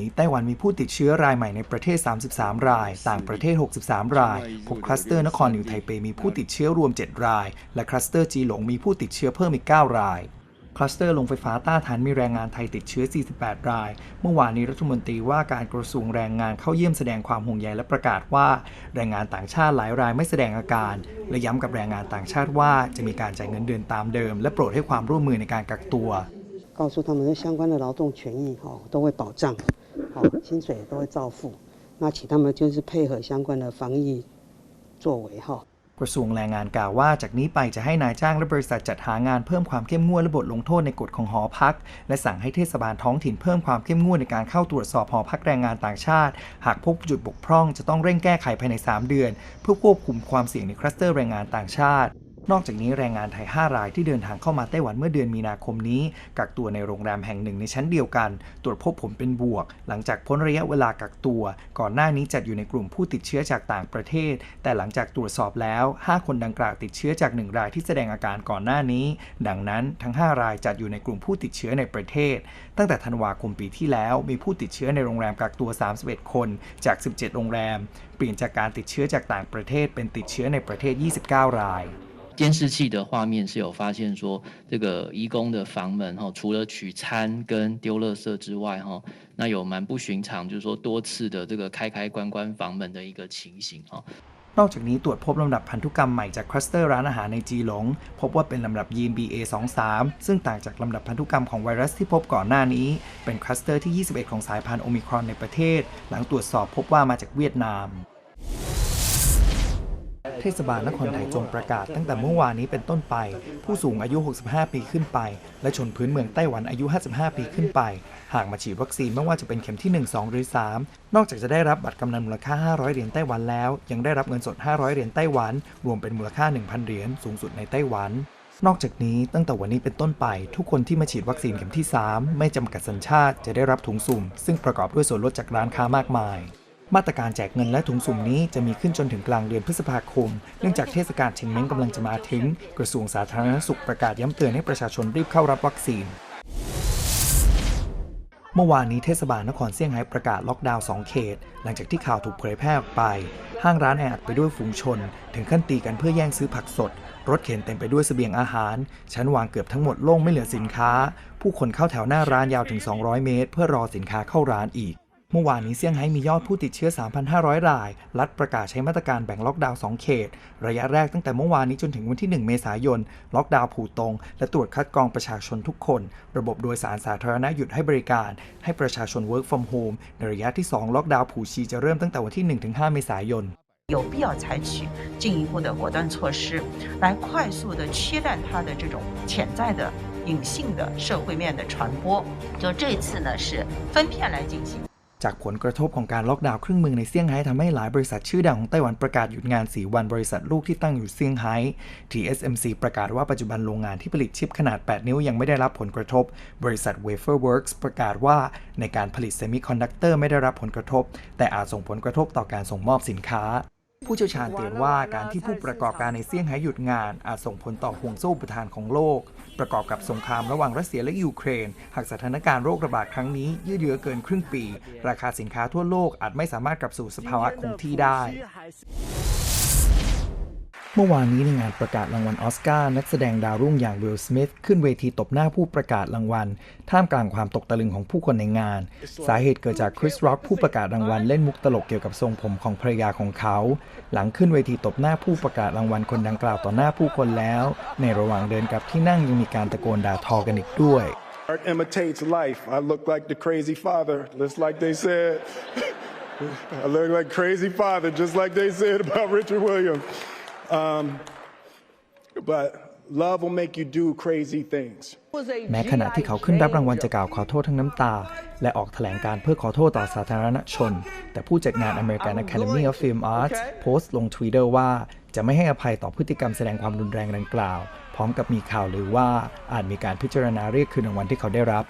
นี้ไต้หวันมีผู้ติดเชื้อรายใหม่ในประเทศ 33 ราย ต่างประเทศ 63 ราย พบคลัสเตอร์นครนิวไทเปมีผู้ติดเชื้อรวม 7 ราย และคลัสเตอร์จีหลงมีผู้ติดเชื้อเพิ่มอีก 9 ราย คลัสเตอร์โรงไฟฟ้าต้าทานมีแรงงานไทยติดเชื้อ 48 ราย เมื่อวานนี้รัฐมนตรีว่าการกระทรวงแรงงานเข้าเยี่ยมแสดงความห่วงใยและประกาศว่า แรงงานต่างชาติหลายรายไม่แสดงอาการ และย้ำกับแรงงานต่างชาติว่าจะมีการจ่ายเงินเดือนตามเดิม และโปรดให้ความร่วมมือในการกักตัว 告诉他们相关的劳动权益哈都会保障，好薪水都会照付。那请他们就是配合相关的防疫作为哈。 กระทรวงแรงงานกล่าวว่าจากนี้ไปจะให้นายจ้างและบริษัทจัดหางานเพิ่มความเข้มงวดและบทลงโทษในกฎของหอพัก และสั่งให้เทศบาลท้องถิ่นเพิ่มความเข้มงวดในการเข้าตรวจสอบหอพักแรงงานต่างชาติ หากพบจุดบกพร่องจะต้องเร่งแก้ไขภายใน 3 เดือน เพื่อควบคุมความเสี่ยงในคลัสเตอร์แรงงานต่างชาติ นอกจากนี้แรงงานไทย 5 รายที่เดินทางเข้ามาไต้หวันเมื่อเดือนมีนาคมนี้ กักตัวในโรงแรมแห่งหนึ่งในชั้นเดียวกัน ตรวจพบผลเป็นบวก หลังจากพ้นระยะเวลากักตัว ก่อนหน้านี้จัดอยู่ในกลุ่มผู้ติดเชื้อจากต่างประเทศ แต่หลังจากตรวจสอบแล้ว 5 คนดังกล่าวติดเชื้อจาก 1 รายที่แสดงอาการก่อนหน้านี้ ดังนั้นทั้ง 5 รายจัดอยู่ในกลุ่มผู้ติดเชื้อในประเทศ ตั้งแต่ธันวาคมปีที่แล้ว มีผู้ติดเชื้อในโรงแรมกักตัว 31 คนจาก 17 โรงแรม เปลี่ยนจากการติดเชื้อจากต่างประเทศเป็นติดเชื้อในประเทศ 29 ราย 监视器的画面是有发现说，这个移工的房门哈，除了取餐跟丢垃圾之外哈，那有蛮不寻常，就是说多次的这个开开关关房门的一个情形哈。 นอกจากนี้ตรวจพบลำดับพันธุกรรมใหม่จากคลัสเตอร์ร้านอาหารในจีหลง พบว่าเป็นลำดับยีน BA23 ซึ่งต่างจากลำดับพันธุกรรมของไวรัสที่พบก่อนหน้านี้ เป็นคลัสเตอร์ที่ 21 ของสายพันธุ์โอมิครอนในประเทศ หลังตรวจสอบพบว่ามาจากเวียดนาม เทศบาลนครไทยจงประกาศตั้งแต่เมื่อวานนี้เป็นต้นไป ผู้สูงอายุ 65 ปีขึ้นไป และชนพื้นเมืองไต้หวันอายุ 55 ปีขึ้นไป หากมาฉีดวัคซีนไม่ว่าจะเป็นเข็มที่ 1 2 หรือ 3 นอกจากจะได้รับบัตรกำนันมูลค่า 500 เหรียญไต้หวันแล้ว ยังได้รับเงินสด 500 เหรียญไต้หวัน รวมเป็นมูลค่า 1,000 เหรียญสูงสุดในไต้หวันนอกจากนี้ตั้งแต่วันนี้เป็นต้นไป ทุกคนที่มาฉีดวัคซีนเข็มที่ 3 ไม่จำกัดสัญชาติจะได้รับถุงสุ่ม ซึ่งประกอบด้วยส่วนลดจากร้านค้ามากมาย มาตรการแจกเงินและถุงสุ่มนี้จะมีขึ้นจนถึงกลางเดือนพฤษภาคม เนื่องจากเทศกาลเชงเม้งกำลังจะมาถึง กระทรวงสาธารณสุขประกาศย้ำเตือนให้ประชาชนรีบเข้ารับวัคซีน เมื่อวานนี้เทศบาลนครเซี่ยงไฮ้ประกาศล็อกดาวน์ 2 เขต หลังจากที่ข่าวถูกเผยแพร่ออกไป ห้างร้านแออัดไปด้วยฝูงชน ถึงขั้นตีกันเพื่อแย่งซื้อผักสด รถเข็นเต็มไปด้วยเสบียงอาหาร ชั้นวางเกือบทั้งหมดโล่งไม่เหลือสินค้า ผู้คนเข้าแถวหน้าร้านยาวถึง 200 เมตร เพื่อรอสินค้าเข้าร้านอีก เมื่อวานนี้เซี่ยงไฮ้มียอดผู้ติดเชื้อ 3,500 ราย รัฐประกาศใช้มาตรการแบ่งล็อกดาวน์ 2 เขต ระยะแรกตั้งแต่เมื่อวานนี้จนถึงวันที่ 1 เมษายน ล็อกดาวน์ผูตรง และตรวจคัดกรองประชาชนทุกคน ระบบโดยสารสาธารณะหยุดให้บริการ ให้ประชาชน work from home ในระยะที่ 2 ล็อกดาวน์ผูชีจะเริ่มตั้งแต่วันที่ 1-5 เมษายน 有必要采取进一步的果断措施，来快速的切断它的这种潜在的隐性的社会面的传播。就这次呢是分片来进行。 จากผลกระทบของการล็อกดาวน์ครึ่งเมืองในเซี่ยงไฮ้ทำให้หลายบริษัทชื่อดังของไต้หวันประกาศหยุดงาน 4 วันบริษัทลูกที่ตั้งอยู่เซี่ยงไฮ้ TSMC ประกาศว่าปัจจุบันโรงงานที่ผลิตชิปขนาด 8 นิ้วยังไม่ได้รับผลกระทบ บริษัท Wafer Works ประกาศว่าในการผลิตเซมิคอนดักเตอร์ไม่ได้รับผลกระทบ แต่อาจส่งผลกระทบต่อการส่งมอบสินค้า ผู้เชี่ยวชาญเตือนว่าการที่ผู้ประกอบการในเซี่ยงไฮ้หยุดงาน อาจส่งผลต่อห่วงโซ่อุปทานของโลก ประกอบกับสงครามระหว่างรัสเซียและยูเครน หากสถานการณ์โรคระบาดครั้งนี้ ยืดเยื้อเกินครึ่งปี ราคาสินค้าทั่วโลกอาจไม่สามารถกลับสู่สภาวะคงที่ได้ เมื่อวานนี้ในงานประกาศรางวัลอสการ์นักแสดงดาวรุ่งอย่างวิลสมิธขึ้นเวทีตบหน้าผู้ประกาศรางวัล ท่ามกลางความตกตะลึงของผู้คนในงาน สาเหตุเกิดจากคริสร็อกผู้ประกาศรางวัลเล่นมุกตลกเกี่ยวกับทรงผมของภรรยาของเขา หลังขึ้นเวทีตบหน้าผู้ประกาศรางวัลคนดังกล่าวต่อหน้าผู้คนแล้ว ในระหว่างเดินกลับที่นั่งยังมีการตะโกนด่าทอกันอีกด้วย Art imitates life. I look like the crazy father, just like they said. I look like crazy father, just like they said about Richard Williams. Um, but love will make you do crazy things. แม้ขณะที่เขาขึ้นรับรางวัลจะกล่าวขอโทษทั้งน้ำตา และออกแถลงการเพื่อขอโทษต่อสาธารณชน แต่ผู้จัดงาน American Academy of Film Arts โพสต์ลง Twitter ว่าจะไม่ให้อภัยต่อพฤติกรรมแสดงความรุนแรงดังกล่าว พร้อมกับมีข่าวหรือว่าอาจมีการพิจารณาเรียกคืนรางวัลที่เขาได้รับ